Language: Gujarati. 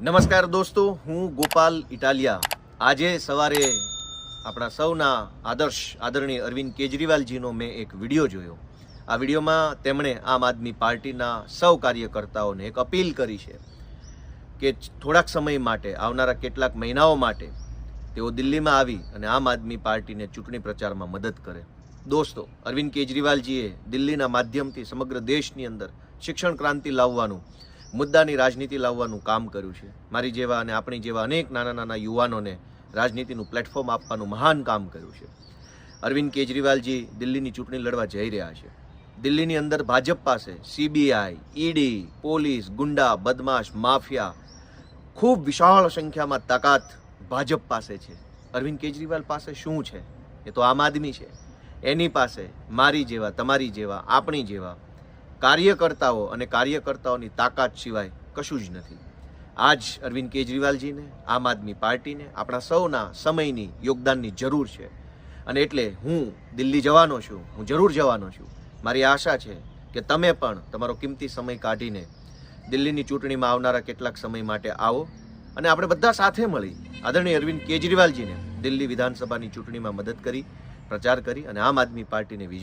નમસ્કાર દોસ્તો, હું ગોપાલ ઇટાલિયા. આજે સવારે આપણા સૌના આદર્શ આદરણીય અરવિંદ કેજરીવાલજીનો મેં એક વીડિયો જોયો. આ વિડીયોમાં તેમણે આમ આદમી પાર્ટીના સૌ કાર્યકર્તાઓને એક અપીલ કરી છે કે થોડાક સમય માટે, આવનારા કેટલાક મહિનાઓ માટે તેઓ દિલ્હીમાં આવી અને આમ આદમી પાર્ટીને ચૂંટણી પ્રચારમાં મદદ કરે. દોસ્તો, અરવિંદ કેજરીવાલજીએ દિલ્હીના માધ્યમથી સમગ્ર દેશની અંદર શિક્ષણ ક્રાંતિ લાવવાનું મુદ્દાની રાજનીતિ લાવવાનું કામ કર્યું છે. મારી જેવા અને આપણી જેવા અનેક નાના નાના યુવાનોને રાજનીતિનું પ્લેટફોર્મ આપવાનું મહાન કામ કર્યું છે. અરવિંદ કેજરીવાલજી દિલ્હીની ચૂંટણી લડવા જઈ રહ્યા છે. દિલ્હીની અંદર ભાજપ પાસે સીબીઆઈ ઈડી પોલીસ, ગુંડા, બદમાશ, માફિયા, ખૂબ વિશાળ સંખ્યામાં તાકાત ભાજપ પાસે છે. અરવિંદ કેજરીવાલ પાસે શું છે? એ તો આમ આદમી છે. એની પાસે મારી જેવા, તમારી જેવા, આપણી જેવા કાર્યકર્તાઓ અને કાર્યકર્તાઓની તાકાત સિવાય કશું જ નથી. આજ અરવિંદ કેજરીવાલજીને, આમ આદમી પાર્ટીને, આપણા સૌના સમયની યોગદાનની જરૂર છે. અને એટલે હું દિલ્હી જવાનો છું, હું જરૂર જવાનો છું. મારી આશા છે કે તમે પણ તમારો કિંમતી સમય કાઢીને દિલ્હીની ચૂંટણીમાં આવનારા કેટલાક સમય માટે આવો. અને આપણે બધા સાથે મળી આદરણીય અરવિંદ કેજરીવાલજીને દિલ્હી વિધાનસભાની ચૂંટણીમાં મદદ કરી, પ્રચાર કરી અને આમ આદમી પાર્ટીને વિજય